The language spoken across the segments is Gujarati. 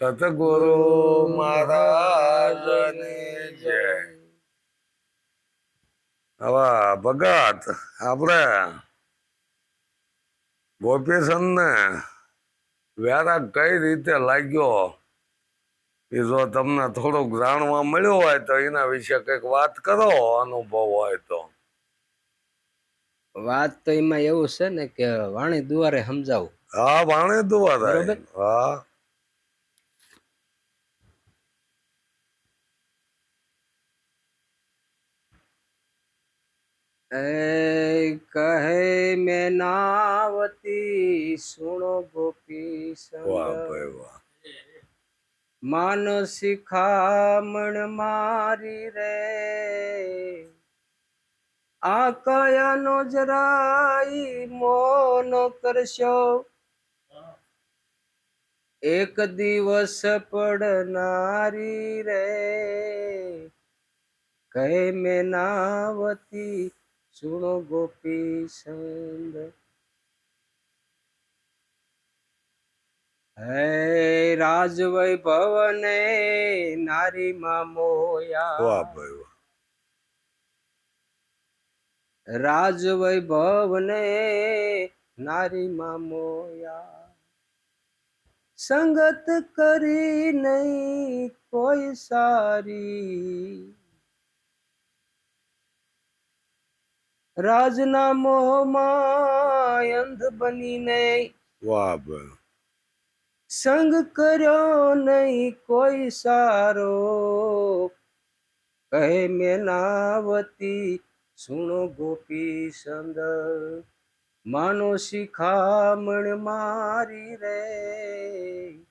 સતગુરુ મહારાજની જય. હવે ભગત આપણે ગોપીસન ને વેરા કઈ રીતે લાગ્યો? એ જો તમને થોડુંક જાણવા મળ્યું હોય તો એના વિશે કંઈક વાત કરો અનુભવ હોય તો. વાત તો એમાં એવું છે ને કે વાણી દુવારે સમજાવું. હા વાણી દુવાર. હા. એ કહે મેનાવતી સુણો ગોપી માન શિખામણ મારી રે. આ કયાનો જરાઈ મોન કરશો? એક દિવસ પડનારી રે. કહે મેં નાવતી સુણો ગોપી સંગ હે રાજ વૈભવ ને નારી માં મોયા રાજવૈ ભવને નારી માં મોયા સંગત કરી નહીં કોઈ સારી રાજના મોહમાં અંધ બનીને વાહ સંગ કર્યો નહીં કોઈ સારો. કહે મેનાવતી સુણો ગોપી સંદ માનો શિખામણ મારી રે.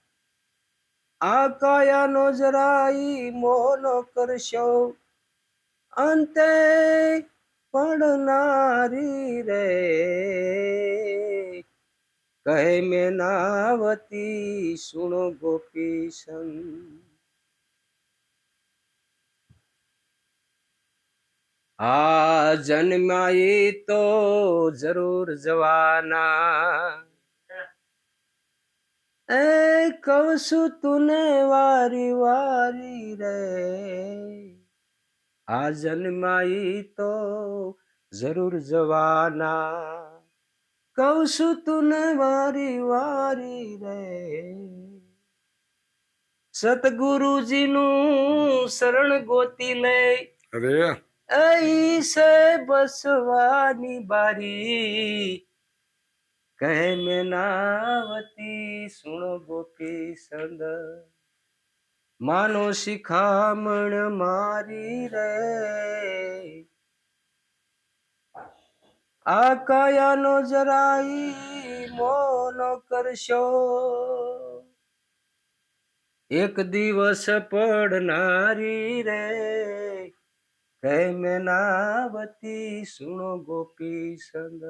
આ કાયાનો જરાઈ મોહનો કરશો. અંતે પડનારી રે. કહે મેનાવતી સુણો ગોપીશન આ જન્માઈ તો જરૂર જવાના. એ કહું છું તુને વારી વારી રે. આ જન્માઈ તો જરૂર જવાના. કહું છું તુને વારી વારી રે? સતગુરુજીનું શરણ ગોતી લઈ. અરે! અહી સે બસવાની બારી. કહે મેનાવતી સુણો ગોપી સંદ. માનો શિખામણ મારી રે. આ કયાનો જરાઈ મોનો કરશો. એક દિવસ પડનારી રે. કહે મેનાવતી, સુણો ગોપી સંગ.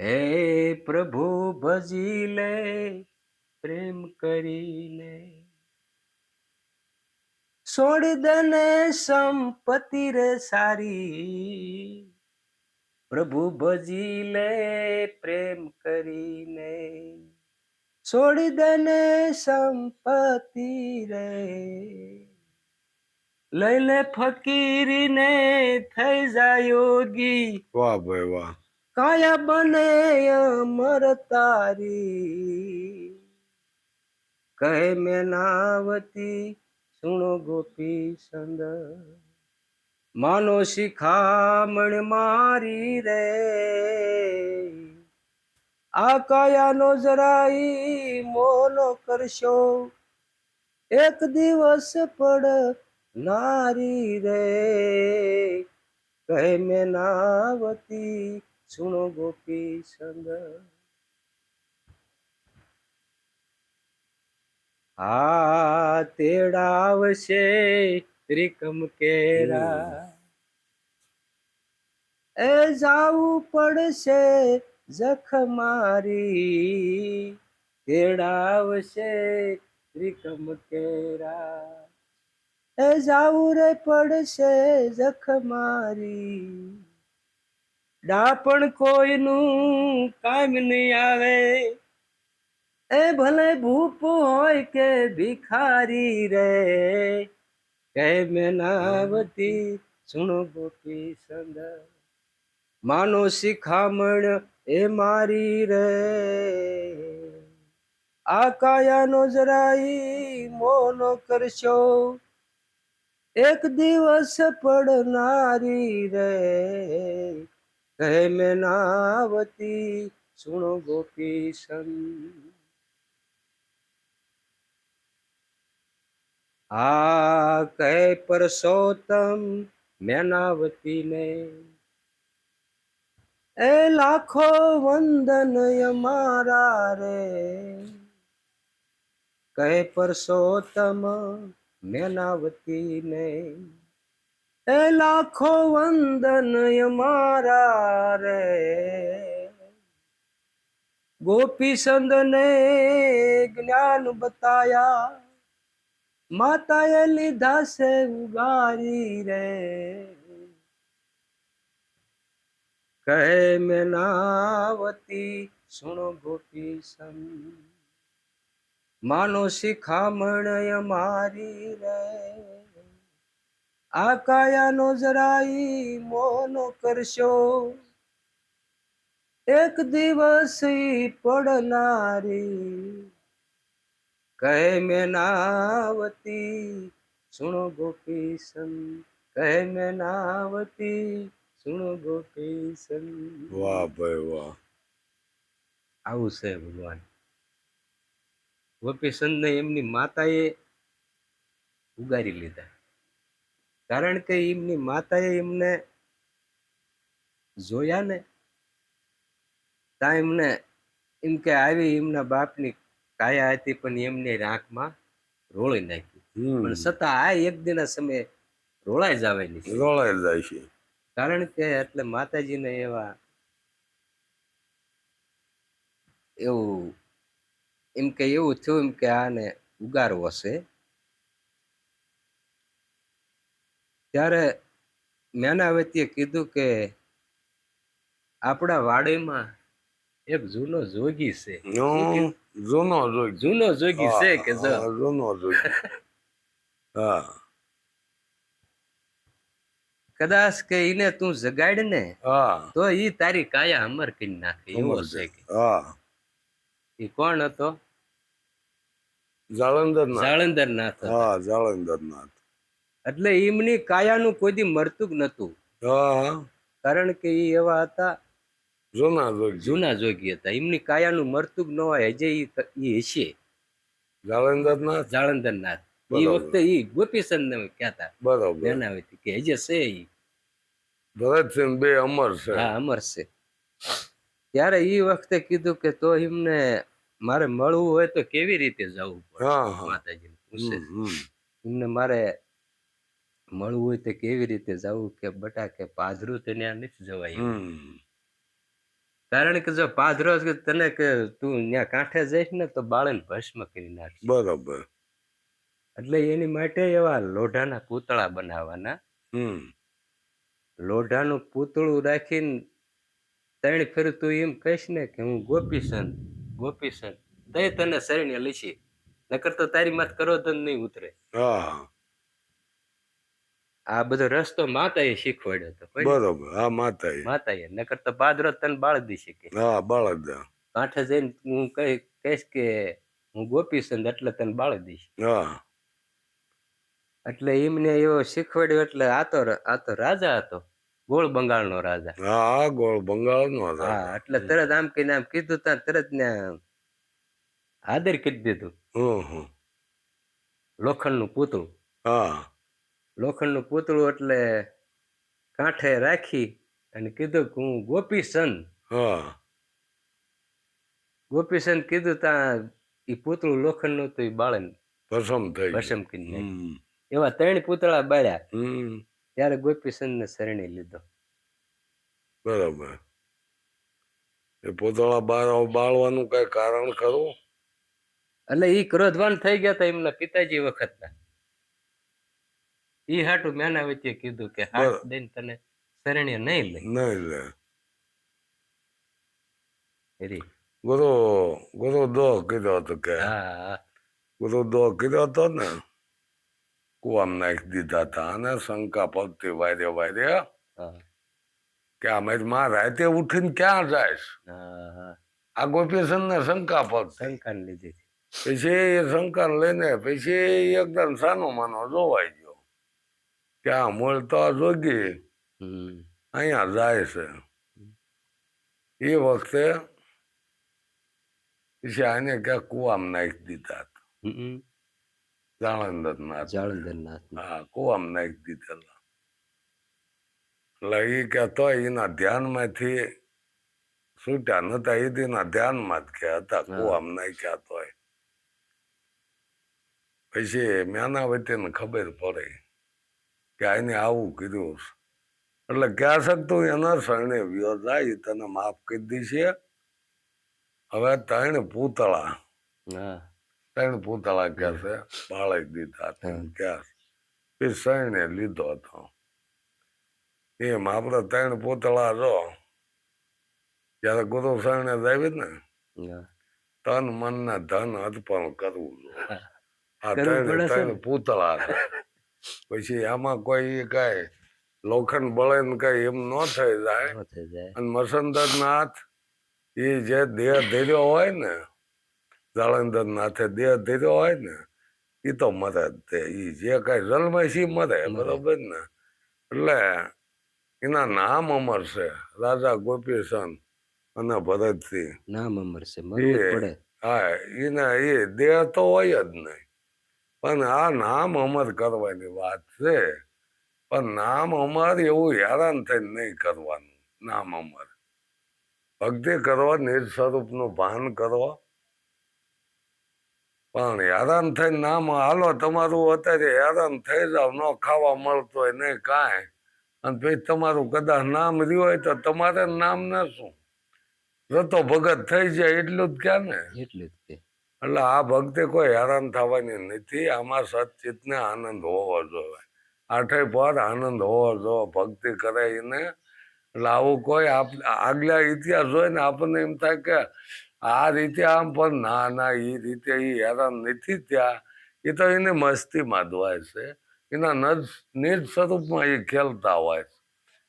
હે પ્રભુ, ભજી લે, પ્રેમ કરીને છોડ દને સંપત્તિ રે સારી. પ્રભુ, ભજી લે, પ્રેમ કરીને છોડ દને સંપત્તિ રે. લઈ લે ફકીરીને, થઈ જાય યોગી. વાહ ભાઈ વાહ. કાયા બને અમર તારી? કહે મેનાવતી, સુણો ગોપી સંદ માનો શિખામણ મારી રે. આ કાયાનો જરાઈ મોનો કરશો, એક દિવસ પડ નારી રે. કહે મેનાવતી સુણો ગોપી સંગ આ તેડાવશે ત્રિકમ કેરા એ જાવું પડશે જખ મારી તેડાવશે ત્રિકમ કેરા એ જાવું રે પડશે જખ મારી ડાપણ કોઈનું કામ નહીં આવે. એ ભલે ભૂપ હોય કે ભિખારી રે કહે મેનાવતી સુણો ગોપી સંદ માનો શિખામણ એ મારી રે. આ કાયાનો જરાઈ મોનો કરશો, એક દિવસ પડનારી રે. કહે મેનાવતી સુણો ગોપી સંત આ કહે પરસોત્તમ મેનાવતી ને એ લાખો વંદન અમારા રે. કહે પરસોત્તમ મેનાવતી ને એ લાખો વંદન અમારા રે. ગોપી સંદ ને જ્ઞાન બતાયા, માતાએ લીધા છે ઉગારી રે. કહે મેનાવતી સુણો ગોપી સમ માનો શિખામણ અમારી રે. આ કાયાનો જરાઈ મોનો કરશો. એક દિવસ પડનારી કહે મેનાવતી સુણો ગોપી સન. કહે મેનાવતી સુણો ગોપી સન. વાહ ભાઈ વાહ. આવું છે ભગવાન. ગોપી ને એમની માતાએ ઉગારી લીધા. કારણ કે એમની માતાએ એમને જોયા ને ત્યાં એમને એમ કે આવી એમના બાપની કાયા હતી પણ એમની આંખમાં રોળી નાખી. પણ છતાં આ એક દિના સમયે રોળાઈ જવાની રોળાઈ જાય છે. કારણ કે એટલે માતાજીને એવા એવું એમ કે એવું થયું એમ કે આને ઉગારવો છે. ત્યારે મેનાવતીએ કીધું કે આપણા વાડીમાં એક જૂનો જોગી છે. જૂનો જોગી. જૂનો જોગી છે કે જૂનો જોગી. હા. કદાચ કે એને તું જગાડ ને હા. તો ઈ તારી કાયા અમર કરી નાખે એવો છે કે. હા. ઈ કોણ હતો? જાળંદર જાળંદર નાથ હા જાળંદર નાથ એટલે એમની કાયાનું કોઈ દી મરતું જ નતું કારણ કે એ એવા હતા જૂના જોગી. જૂના જોગી હતા. એમની કાયાનું મરતું જ ન હોય હજે એ હશે. જાલંધર નાથ જાળંધર નાથ એ વખતે એ ગોપીચંદ કહેતા. બરોબર. બેનાવતી કે હજે છે એ ભરતસિંહ બે અમર છે. હા અમર છે. ત્યારે એ વખતે કીધું કે તો એમને મારે મળવું હોય તો કેવી રીતે જવું પડે? હમ. એમને મારે મળવું હોય તો કેવી રીતે જવું કે બટા કે પાધરું તો ત્યાં નથી જવાય કારણ કે જો પાધરો તને કે તું ત્યાં કાંઠે જઈશ ને તો બાળન ભસ્મ કરી નાખશે. બરોબર. એટલે એની માટે એવા લોઢાના પૂતળા બનાવવાના. લોઢાનું પૂતળું રાખીને ત્રણ ફેર તું એમ કહીશ ને કે હું ગોપીસન ગોપીસન તઈ તને શરણે લીછી નકર તો તારી માથ કરો તો નહીં ઉતરે. હા. આ બધો રસ્તો માતાએ શીખવાડ્યો હતો બરોબર હા માતા માતાએ નકર તો પાદરો તને બાળ દી શકે હા બાળક કાંઠે જઈને હું કઈ કહીશ કે હું ગોપીચંદ એટલે તને બાળ દઈશ હા. એટલે એમને એવો શીખવાડ્યો એટલે આ તો આ તો રાજા હતો ગોળ બંગાળનો રાજા. હા ગોળ બંગાળ નો હા એટલે તરત આમ કહીને આમ કીધું ત્યાં તરત ને આદર કરી દીધું. હમ હમ. લોખંડનું પૂતળું. હા. લોખંડનું પૂતળું એટલે કાંઠે રાખી અને કીધું કે હું ગોપીચંદ હા. ગોપીચંદ કીધું ત્યાં એ પૂતળું લોખંડનું તો એ બાળન ભસમ થઈ ભસમ કરી એવા ત્રણ પૂતળા બાળ્યા. ત્યારે ગોપીચંદ ને શરણે લીધો. બરાબર. એ પૂતળા બાર બાળવાનું કઈ કારણ ખરું? એટલે એ ક્રોધવાન થઈ ગયા હતા એમના પિતાજી વખતના. ઈ હાટું મેના વચ્ચે કીધું કે હાથ. દઈને તને શરણ્ય નહીં લઈ. નહીં લે. એરી ગુરુ ગુરુ દો કીધો હતો કે. હા ગુરુ દો કીધો હતો ને કુવામ નાખી દીધા હતા અને શંકા પગતી વારે વારે કે અમે માં રાતે ઉઠીને ક્યાં જાય હા હા. આ ગોપીસન ને શંકા પગ શંકા લીધી પછી એ શંકા લઈને પછી એકદમ સાનો માનો જોવાય કે આ મૂળ તો આ જોગી. અહીંયા જાય છે. એ વખતે પછી આને ક્યાં કુવામાં નાખી દીધા જાળંદરનાથ જાળંદરનાથ હા કુવામાં નાખી દીધેલા. એટલે એ કહેતો એના ધ્યાનમાંથી છૂટ્યા નતા એ તેના ધ્યાનમાં જ કે હતા કુવામાં નાખ્યા તોય. પછી મેનાવતીને ખબર પડે. કે આને આવું કીધું. એટલે ક્યાં શકતું એના શરણે વ્યો જાય તને માફ કરી દીશે. હવે ત્રણ પૂતળા. ત્રણ પૂતળા કે છે બાળક દીધા હતા ક્યાં એ શરણે લીધો હતો. એમ આપણે ત્રણ પૂતળા જો જયારે ગુરુ શરણે જાવી ને તન મન ને ધન અર્પણ કરવું આ ત્રણ ત્રણ પૂતળા છે. પછી આમાં કોઈ કઈ લોખંડ બળે ને કઈ એમ ન થઈ જાય. અને મસંદર નાથ એ જે દેહ ધીર્યો હોય ને જાળંદર નાથે દેહ ધીર્યો હોય ને એ તો મરે જ તે. ઈ જે કઈ જન્મે છે મરે. બરોબર ને? એટલે એના નામ અમર છે રાજા ગોપીચંદ અને ભરતસિંહ. નામ અમર છે એ- હા એને એ દેહ તો હોય જ નહીં. પણ આ નામ અમર કરવાની વાત છે. પણ નામ અમર એવું હેરાન થઈને નહીં કરવાનું. નામ અમર. ભક્તિ કરવા, નિજ સ્વરૂપનું ભાન કરવા. પણ હેરાન થઈને નામ, હાલો, તમારું અત્યારે હેરાન થઈ જાવ, ન ખાવા મળતું હોય નહીં કાંઈ. અને પછી તમારું કદાચ નામ રહ્યું હોય તો તમારે નામ ને શું? રતો ભગત થઈ જાય એટલું જ ક્યાં ને? એટલું જ એટલે આ ભક્તિ કોઈ હેરાન થવાની નથી. આમાં સચિતને આનંદ હોવો જોઈએ. આઠે પર આનંદ હોવો જોઈએ. ભક્તિ કરે એને. એટલે આવું કોઈ આપ, આગલા ઇતિહાસ જોઈને આપણને એમ થાય કે આ રીતે આમ પણ ના ના એ રીતે એ હેરાન નથી ત્યાં એ તો એને મસ્તીમાં જ છે. એના નજ નિજ સ્વરૂપમાં એ ખેલતા હોય છે.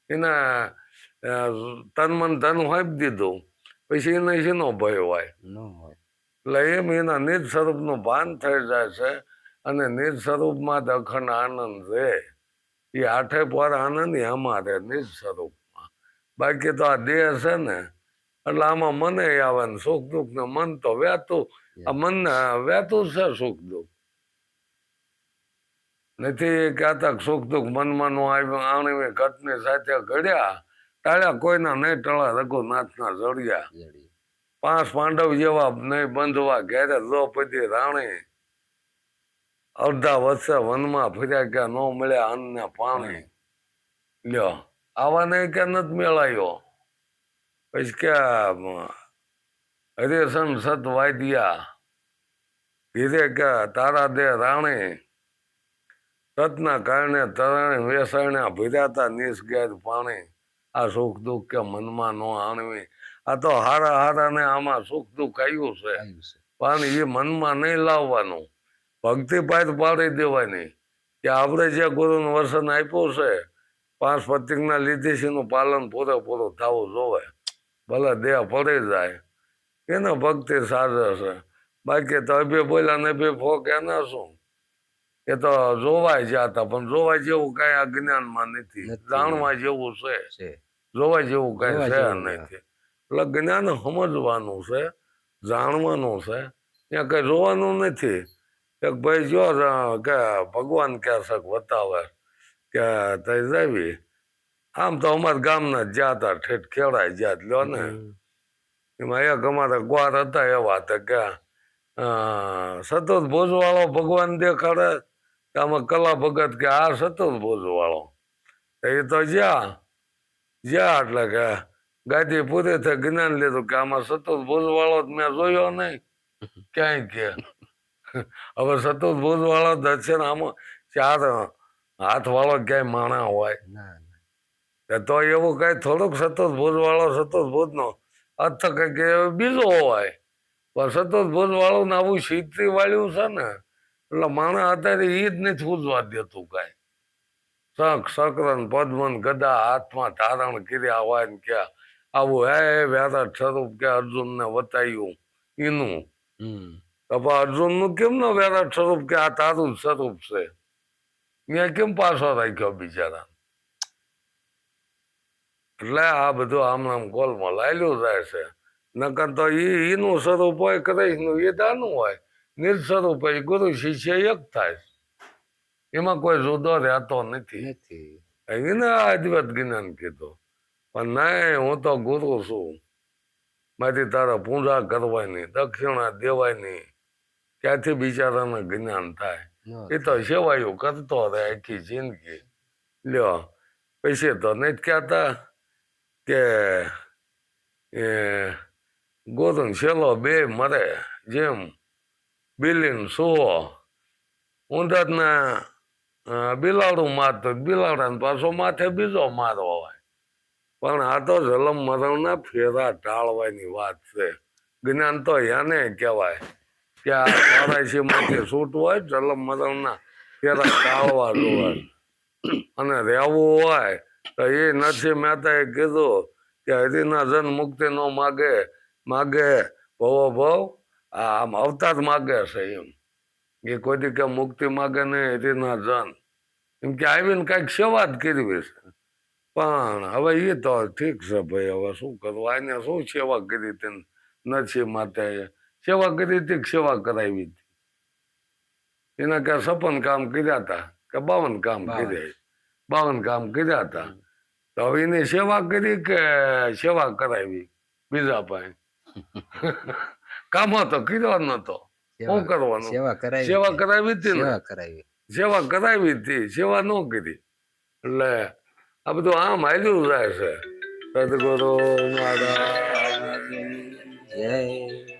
એના તન મન ધન હોય દીધું. પછી એને શેનો ભય હોય. ન હોય. એટલે એમ એના નિજ સ્વરૂપનું ભાન થઈ જાય છે અને નિજ સ્વરૂપમાં જ અખંડ આનંદ રહે. એ આઠે પર આનંદ રહે નિજ સ્વરૂપમાં. બાકી તો આ દેહ છે ને એટલે આમાં મને આવે ને સુખ દુઃખ ને મન તો વ્યાતું. આ મનને વ્યાતું છે સુખ દુઃખ. નથી કહેતા સુખ દુઃખ મનમાં નું આવ્યું આણવી ઘટની સાથે ઘડ્યા ટાળ્યા કોઈના નહીં ટળા રઘુનાથના જડિયા જડી પાંચ પાંડવ જેવા નહીં બંધવા ઘેરે દ્રૌપદી રાણી અડધા વર્ષે વનમાં ફર્યા ગયા ન મળ્યા અન્ન પાણી. લ્યો આવા નહીં કે નથી મેળાયો? પછી કે અમ, હરિસન સત વાદ્યા. ધીરે કે તારા દે રાણી. સતના કારણે તરાણી વેસાણ્યા ભીરાતા નિષ્ગેર પાણી. આ સુખ દુઃખ કે મનમાં નો આણવી. આ તો હારા હારા ને આમાં સુખ દુઃખ આવ્યું છે. પણ એ મનમાં નહીં લાવવાનું. ભક્તિ પાય પાડી દેવાની કે આપણે જે ગુરુનું વર્ષન આપ્યું છે પાંચ પ્રતિજ્ઞા લીધી એનું પાલન પૂરેપૂરું થવું જોવે. ભલે દેહ પડી જાય એને ભક્તિ સાજે છે. બાકી તો અભી બોલ્યા ને બી ફોક એના શું? એ તો જોવાય જતા પણ જોવાય જેવું કઈ અજ્ઞાનમાં જ્ઞાનમાં નથી. જાણવા જેવું છે. જોવાય જોવા જેવું કઈ છે નથી એટલે જ્ઞાન સમજવાનું છે જાણવાનું છે. ત્યાં કંઈ જોવાનું નથી. એક ભાઈ જો કે ભગવાન ક્યાં શક બતાવે કે તે જાવી. આમ તો અમારા ગામના જ્યાં હતા ઠેઠ ખેડાય જ્યાં લ્યો ને. એમાં એક અમારા ગ્વાર હતા એવા હતા કે સતત ભોજવાળો ભગવાન દેખાડે. કે આમાં કલા ભગત કે આ સતત ભોજવાળો. એ તો જ્યાં જ્યાં એટલે કે ગાદી પૂરી થઈ જ્ઞાન લીધું કે આમાં સતત ભૂજવાળો મેં જોયો નહીં. ક્યાંય કે. હવે સતત ભોજવાળો દર્શન આમાં ચાર હાથ વાળો ક્યાંય માણા હોય. તો એવું કઈ થોડુંક સતત ભૂજવાળો સતત ભોજનો અર્થ કઈ કે બીજો હોય. પણ સતત ભોજ ને આવું શીતરી વાળ્યું છે ને એટલે માણસ અત્યારે એ જ નથી ઉજવા દેતું કાંઈ. શંખ શકરન પદ્મન ગદા હાથમાં ધારણ કર્યા હોય ને કે આવું હે વ્યારા સ્વરૂપ કે અર્જુનને વતાયું એનું પણ અર્જુનનું કેમ ન વેરાટ સ્વરૂપ કે આ તારું સ્વરૂપ છે? ત્યાં કેમ પાછો રાખ્યો બિચારા એટલે આ બધું આમ આમ ગોલમાં લાયેલું રહે છે. નકર તો ઈ એનું સ્વરૂપ હોય કૃષ્ણનું એ દાનું હોય. નિર્સ્વરૂપ હોય ગુરુ શિષ્ય એક થાય એમાં કોઈ જુદો રહેતો નથી. અદ્વૈત જ્ઞાન કીધું. પણ નહીં હું તો ગુરુ છું. મારી તારે પૂજા કરવાની દક્ષિણા દેવાની ત્યાંથી બિચારાને જ્ઞાન થાય. એ તો સેવાયું કરતો રહે આખી જિંદગી. લ્યો પછી તો નહીં કહેતા કે એ ગોરન શેલો બે મરે જેમ બિલીન સુવો. અ, બિલાડું મારતો બિલાડાને પાછો માથે બીજો મારો હોય. પણ આ તો જલમ મરણના ફેરા ટાળવાની વાત છે. જ્ઞાન તો યાને કહેવાય. કે આ ચોરાશીમાંથી છૂટવું હોય જલમ મરણના ફેરા ટાળવા જોવે અને રહેવું હોય, તો એ નરસિંહ મહેતાએ કીધું કે હરિના જન મુક્તિ નો માગે માગે ભવો ભવ આમ અવતાર માગે છે એમ. એ કોઈ કે મુક્તિ માગે નહીં હરિના જન. એમ કે આવીને કાંઈક સેવા જ કરવી છે. પણ હવે એ તો ઠીક છે ભાઈ હવે શું કરવું આને શું સેવા કરી હતી નથી માતાએ સેવા કરી હતી સેવા કરાવી હતી? એના કે સપન કામ કર્યા હતા કે બાવન કામ. કર્યા બાવન કામ કર્યા હતા. તો હવે એની સેવા કરી કે સેવા કરાવી બીજા પાસે? કામ તો કર્યો નતો. શું કરવાનું? સેવા કરાવી હતી. ને? સેવા કરાવી. સેવા કરાવી હતી સેવા ન કરી. એટલે આ બધું આમ હાલ્યું જાય છે. સદગુરુ મારા જય.